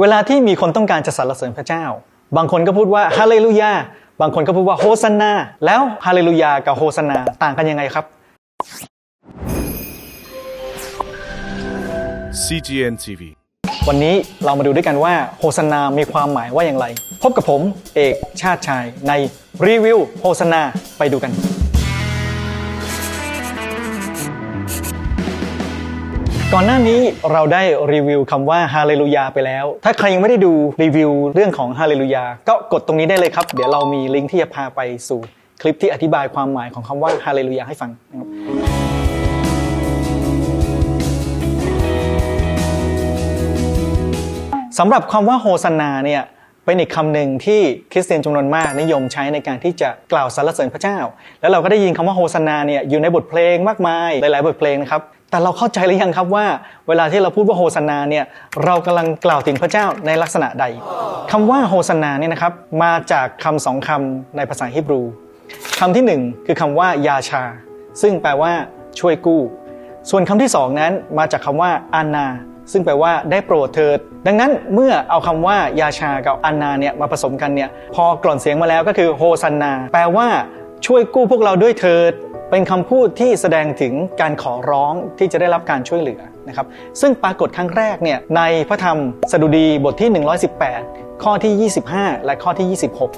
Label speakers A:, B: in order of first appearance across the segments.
A: เวลาที่มีคนต้องการจะสรรเสริญพระเจ้า บางคนก็พูดว่าฮาเลลูยา บางคนก็พูดว่าโฮซันนา แล้วฮาเลลูยากับโฮซันนาต่างกันยังไงครับ
B: CGN TV
A: วันนี้เรามาดูด้วยกันว่าโฮซันนามีความหมายว่าอย่างไร พบกับผมเอกชาติชายในรีวิวโฮซันนาไปดูกัน ก่อนหน้านี้เราได้รีวิวคำว่าฮาเลลูยาไปแล้ว ถ้าใครยังไม่ได้ดูรีวิวเรื่องของฮาเลลูยาก็กดตรงนี้ได้เลยครับ เดี๋ยวเรามีลิงก์ที่จะพาไปสู่คลิปที่อธิบายความหมายของคำว่าฮาเลลูยาให้ฟังนะครับสำหรับคำว่าโฮซันาเนี่ยเป็นอีกคำหนึ่งที่คริสเตียนจำนวนมากนิยมใช้ในการที่จะกล่าวสรรเสริญพระเจ้า แล้วเราก็ได้ยินคำว่าโฮซันนาเนี่ยอยู่ในบทเพลงมากมายหลาย ๆ บทเพลงนะครับ แต่เราเข้าใจหรือยังครับว่า เวลาที่เราพูดว่าโฮซันาเนี่ยเรากำลังกล่าวถึงพระเจ้าในลักษณะใดคำว่าโฮซันาเนี่ยนะครับมาจากคำสองคำในภาษาฮีบรูคำที่หนึ่งคือคำว่ายาชา ซึ่งแปลว่าช่วยกู้ ส่วนคำที่สองนั้นมาจากคำว่าอานา ซึ่งแปลว่าได้โปรดเถิด ดังนั้นเมื่อเอาคำว่ายาชากับอานาเนี่ยมาผสมกันเนี่ยพอกล่อนเสียงมาแล้วก็คือโฮซันนาแปลว่าช่วยกู้พวกเราด้วยเถิด เป็นคำพูดที่แสดงถึงการขอร้องที่จะได้รับการช่วยเหลือนะครับ ซึ่งปรากฏครั้งแรกเนี่ยในพระธรรมสดุดีบทที่ 118 ข้อที่ 25 และข้อที่ 26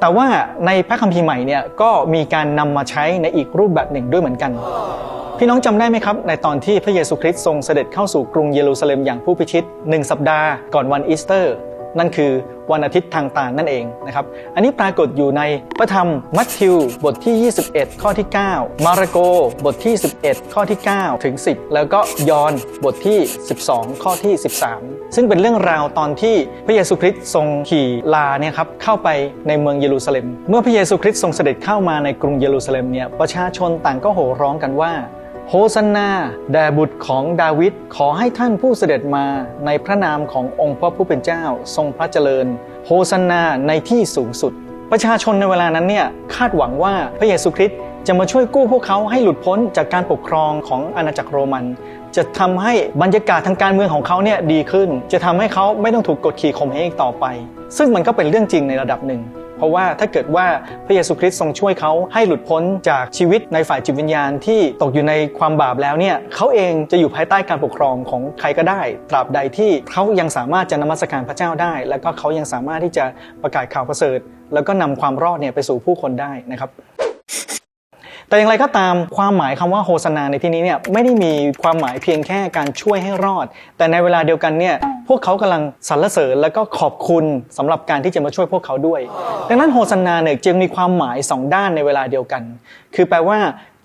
A: แต่ว่าในพระคัมภีร์ใหม่เนี่ยก็มีการนำมาใช้ในอีกรูปแบบหนึ่งด้วยเหมือนกัน พี่น้องจำได้ไหมครับ ในตอนที่พระเยซูคริสต์ทรงเสด็จเข้าสู่กรุงเยรูซาเล็มอย่างผู้พิชิตหนึ่งสัปดาห์ก่อนวันอีสเตอร์ นั่นคือ วันอาทิตย์ทางตานั่นเองนะครับอันนี้ปรากฏอยู่ในพระธรรมมัทธิวบทที่ 21 ข้อที่ 9 มาระโกบทที่ 11 ข้อที่ 9 ถึง 10 แล้วก็ยอห์นบทที่ 12 ข้อที่ 13 ซึ่งเป็นเรื่องราวตอนที่พระเยซูคริสต์ทรงขี่ลาเนี่ยครับเข้าไปในเมืองเยรูซาเล็ม เมื่อพระเยซูคริสต์ทรงเสด็จเข้ามาในกรุงเยรูซาเล็มเนี่ยประชาชนต่างก็โห่ร้องกันว่า โฮซันนาแด่บุตรของดาวิดขอให้ท่านผู้เสด็จมาในพระนามขององค์พระผู้เป็นเจ้าทรงพระเจริญ โฮซันนาในที่สูงสุด ประชาชนในเวลานั้นเนี่ยคาดหวังว่าพระเยซูคริสต์จะมาช่วยกู้พวกเขาให้หลุดพ้นจากการปกครองของอาณาจักรโรมัน จะทำให้บรรยากาศทางการเมืองของเขาเนี่ยดีขึ้น จะทำให้เขาไม่ต้องถูกกดขี่ข่มเหงอีกต่อไป ซึ่งมันก็เป็นเรื่องจริงในระดับหนึ่ง เพราะว่าถ้าเกิดว่าพระเยซูคริสต์ทรงช่วยเขาให้หลุดพ้นจากชีวิตในฝ่ายจิตวิญญาณที่ตกอยู่ในความบาปแล้วเนี่ยเขาเองจะอยู่ภายใต้การปกครองของใครก็ได้ ตราบใดที่เขายังสามารถจะนมัสการพระเจ้าได้ แล้วก็เขายังสามารถที่จะประกาศข่าวประเสริฐ แล้วก็นำความรอดเนี่ยไปสู่ผู้คนได้นะครับ แต่อย่างไรก็ตามความหมายคำว่าโฮสนาในที่นี้เนี่ยไม่ได้มีความหมายเพียงแค่การช่วยให้รอด แต่ในเวลาเดียวกันเนี่ยพวกเขากำลังสรรเสริญแล้วก็ขอบคุณสำหรับการที่จะมาช่วยพวกเขาด้วย ดังนั้นโฮสนาเนี่ยจึงมีความหมายสองด้านในเวลาเดียวกัน คือแปลว่า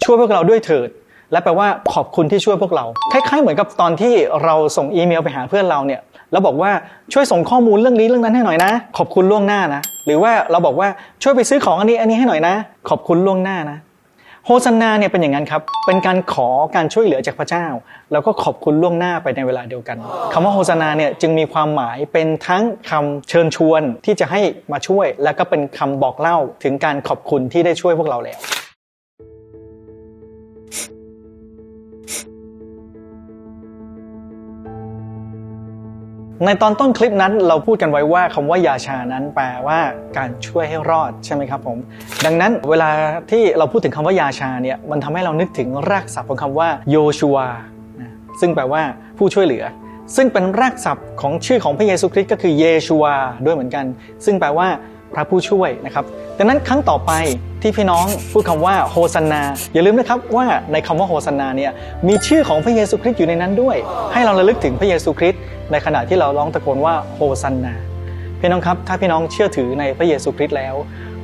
A: ช่วยพวกเราด้วยเถิดและแปลว่าขอบคุณที่ช่วยพวกเรา คล้ายๆ เหมือนกับตอนที่เราส่งอีเมลไปหาเพื่อนเราเนี่ยแล้วบอกว่าช่วยส่งข้อมูลเรื่องนี้เรื่องนั้นให้หน่อยนะ ขอบคุณล่วงหน้านะ หรือว่าเราบอกว่าช่วยไปซื้อของอันนี้อันนี้ให้หน่อยนะ ขอบคุณล่วงหน้านะ โฮซันนาเนี่ยเป็นอย่างนั้นครับ เป็นการขอการช่วยเหลือจากพระเจ้า แล้วก็ขอบคุณล่วงหน้าไปในเวลาเดียวกันคำว่าโฮซันนาเนี่ยจึงมีความหมายเป็นทั้งคำเชิญชวนที่จะให้มาช่วย แล้วก็เป็นคำบอกเล่าถึงการขอบคุณที่ได้ช่วยพวกเราแล้ว ในตอนต้นคลิปนั้นเราพูดกันไว้ว่าคำว่ายาชานั้นแปลว่าการช่วยให้รอดใช่ไหมครับผม ดังนั้นเวลาที่เราพูดถึงคำว่ายาชาเนี่ยมันทำให้เรานึกถึงรากศัพท์ของคำว่าโยชัวนะซึ่งแปลว่าผู้ช่วยเหลือ ซึ่งเป็นรากศัพท์ของชื่อของพระเยซูคริสต์ก็คือเยชัวด้วยเหมือนกัน ซึ่งแปลว่าพระผู้ช่วยนะครับ ดังนั้นครั้งต่อไปที่พี่น้องพูดคำว่าโฮซันนา อย่าลืมนะครับว่าในคำว่าโฮซันนาเนี่ยมีชื่อของพระเยซูคริสต์อยู่ในนั้นด้วย ให้เราระลึกถึงพระเยซูคริสต์ ในขณะที่เราร้องตะโกนว่าโฮซันนาพี่น้องครับ ถ้าพี่น้องเชื่อถือในพระเยซูคริสต์แล้ว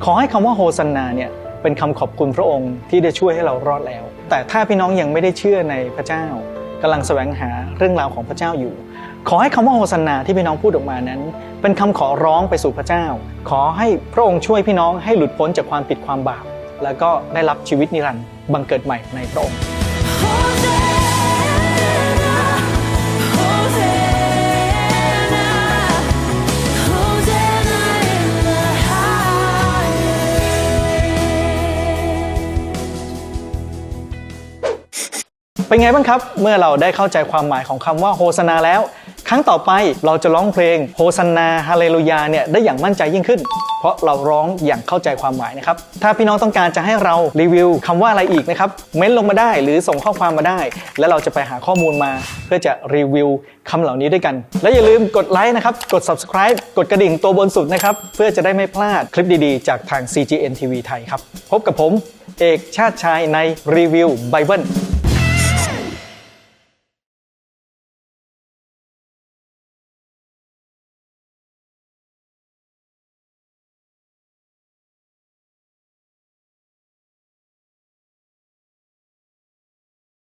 A: ขอให้คำว่าโฮซันนาเนี่ยเป็นคำขอบคุณพระองค์ที่ได้ช่วยให้เรารอดแล้ว แต่ถ้าพี่น้องยังไม่ได้เชื่อในพระเจ้ากำลังแสวงหาเรื่องราวของพระเจ้าอยู่ ขอให้คำว่าโฮซันนาที่พี่น้องพูดออกมานั้น เป็นคำขอร้องไปสู่พระเจ้า ขอให้พระองค์ช่วยพี่น้องให้หลุดพ้นจากความผิดความบาป แล้วก็ได้รับชีวิตนิรันดร์บังเกิดใหม่ในพระองค์ เป็นไงบ้างครับ เมื่อเราได้เข้าใจความหมายของคำว่าโฮสนาแล้ว ครั้งต่อไปเราจะร้องเพลงโฮสนาฮาเลลูยาเนี่ยได้อย่างมั่นใจยิ่งขึ้น เพราะเราร้องอย่างเข้าใจความหมายนะครับ ถ้าพี่น้องต้องการจะให้เรารีวิวคำว่าอะไรอีกนะครับ เม้นลงมาได้หรือส่งข้อความมาได้ แล้วเราจะไปหาข้อมูลมา เพื่อจะรีวิวคำเหล่านี้ด้วยกัน และอย่าลืมกดไลค์นะครับ กด subscribe กดกระดิ่งตัวบนสุดนะครับ เพื่อจะได้ไม่พลาดคลิปดีๆ จากทาง CGN TV ไทยครับ พบกับผม เอกชาติชายในรีวิวไบเบิล